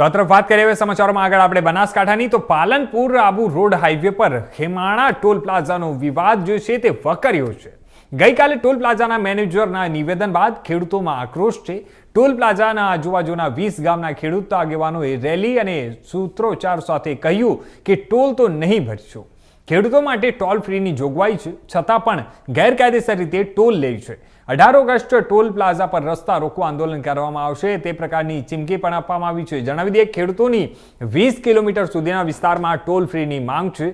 તો આ તરફ વાત કરીએ હવે સમાચારોમાં આગળ આપણે બનાસકાંઠાની. તો પાલનપુર આબુ રોડ હાઈવે પર ખેમાણા ટોલ પ્લાઝાનો વિવાદ જે છે તે વકર્યો છે. ગઈકાલે ટોલ પ્લાઝાના મેનેજરના નિવેદન બાદ ખેડૂતોમાં આક્રોશ છે. ટોલ પ્લાઝાના આજુબાજુના વીસ ગામના ખેડૂત આગેવાનોએ રેલી અને સૂત્રોચ્ચાર સાથે કહ્યું કે ટોલ તો નહીં ભરશો. ખેડૂતો માટે ટોલ ફ્રીની જોગવાઈ છે, છતાં પણ ગેરકાયદેસર રીતે ટોલ લે છે. અઢાર ઓગસ્ટ ટોલ પ્લાઝા પર રસ્તા રોકવા આંદોલન કરવામાં આવશે, તે પ્રકારની ચીમકી પણ આપવામાં આવી છે. જણાવી દઈએ, ખેડૂતોની વીસ કિલોમીટર સુધીના વિસ્તારમાં ટોલ ફ્રીની માંગ છે.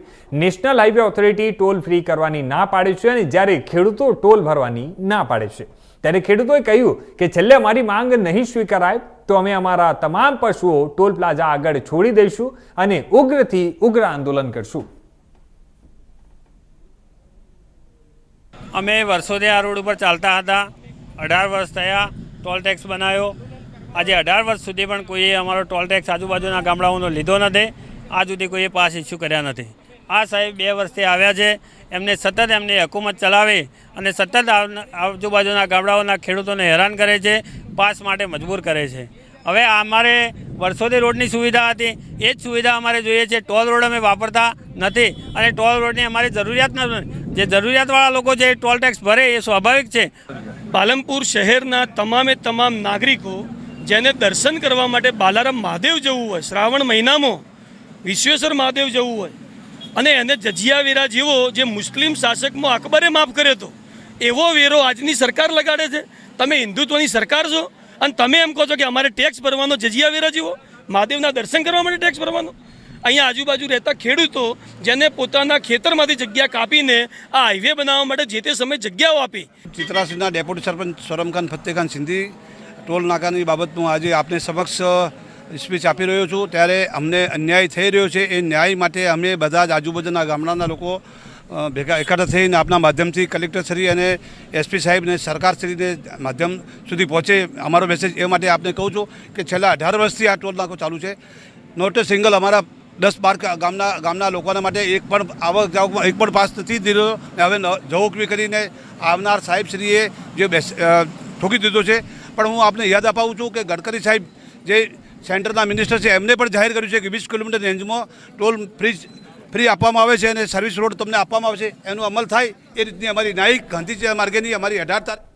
National highway authority toll free કરવાની ના પાડે છે અને જ્યારે ખેડૂતો ટોલ ભરવાની ના પાડે છે. ત્યારે ખેડૂતોએ કહ્યું કે છેલ્લે અમારી માંગ નહીં સ્વીકારાય, તો અમે અમારા તમામ પશુઓ ટોલ પ્લાઝા આગળ છોડી દઈશું અને ઉગ્રથી ઉગ્ર આંદોલન કરશું. અમે વર્ષોથી આ રોડ ઉપર ચાલતા હતા. અઢાર વર્ષ થયા ટોલ ટેક્સ બનાવ્યો. આજે અઢાર વર્ષ સુધી પણ કોઈએ અમારો ટોલ ટેક્સ આજુબાજુના ગામડાઓનો લીધો નથી. આજ સુધી કોઈએ પાસ ઇસ્યુ કર્યા નથી. આ સાહેબ બે વર્ષથી આવ્યા છે. એમને સતત એમની હકુમત ચલાવે અને સતત આજુબાજુના ગામડાઓના ખેડૂતોને હેરાન કરે છે, પાસ માટે મજબૂર કરે છે. હવે અમારે વર્ષોથી રોડની સુવિધા હતી. એ જ સુવિધા અમારે જોઈએ છે. ટોલ રોડ અમે વાપરતા નથી અને ટોલ રોડની અમારી જરૂરિયાત નથી જે જરૂરિયાતવાળા લોકો એ ટોલ ટેક્સ ભરે, એ સ્વાભાવિક છે. પાલનપુર શહેરના તમામે તમામ નાગરિકો જેને દર્શન કરવા માટે બાલારામ મહાદેવ જવું હોય, શ્રાવણ મહિનામાં વિશ્વેશ્વર મહાદેવ જવું હોય, અને એને જજિયા વેરા જેવો જે મુસ્લિમ શાસકમાં અકબરે માફ કર્યો હતો, એવો વેરો આજની સરકાર લગાડે છે. તમે હિન્દુત્વની સરકાર છો અને તમે એમ કહો છો કે અમારે ટેક્સ ભરવાનો જજિયા વેરા જેવો મહાદેવના દર્શન કરવા માટે ટેક્સ ભરવાનો? અહીંયા આજુબાજુ રહેતા ખેડૂતો જેને પોતાના ખેતરમાંથી જગ્યા કાપીને આ હાઈવે બનાવવા માટે જે તે સમયે જગ્યાઓ આપી. ચિત્રાસીના ડેપ્યુટી સરપંચ સોરમખાન ફતેખાન સિંધી ટોલ નાકાની બાબતનું આજે આપને સમક્ષ સ્પીચ આપી રહ્યો છું. ત્યારે અમને અન્યાય થઈ રહ્યો છે. એ ન્યાય માટે અમે બધા જ આજુબાજુના ગામડાના લોકો ભેગા એકઠા થઈને આપના માધ્યમથી કલેક્ટરશ્રી અને એસપી સાહેબને સરકારશ્રીને માધ્યમ સુધી પહોંચે અમારો મેસેજ એ માટે આપને કહું છું કે છેલ્લા અઢાર વર્ષથી આ ટોલ નાકો ચાલુ છે. નોટ એ સિંગલ અમારા દસ બાર ગામના ગામના લોકોના માટે એક પણ આવક જાવકમાં એક પણ પાસ નથી દીધો. હવે જવું જવુકવી કરીને આવનાર સાહેબશ્રીએ જે બેસ ઠોકી દીધો છે. પણ હું આપને યાદ અપાવું છું કે ગડકરી સાહેબ જે સેન્ટરના મિનિસ્ટર છે એમને પણ જાહેર કર્યું છે કે વીસ કિલોમીટર રેન્જમાં ટોલ ફ્રી ફ્રી આપવામાં આવે છે અને સર્વિસ રોડ તમને આપવામાં આવે છે એનો અમલ થાય એ રીતની અમારી ન્યાયિક ગાંધીજી માર્ગેની અમારી અઢાર તારીખ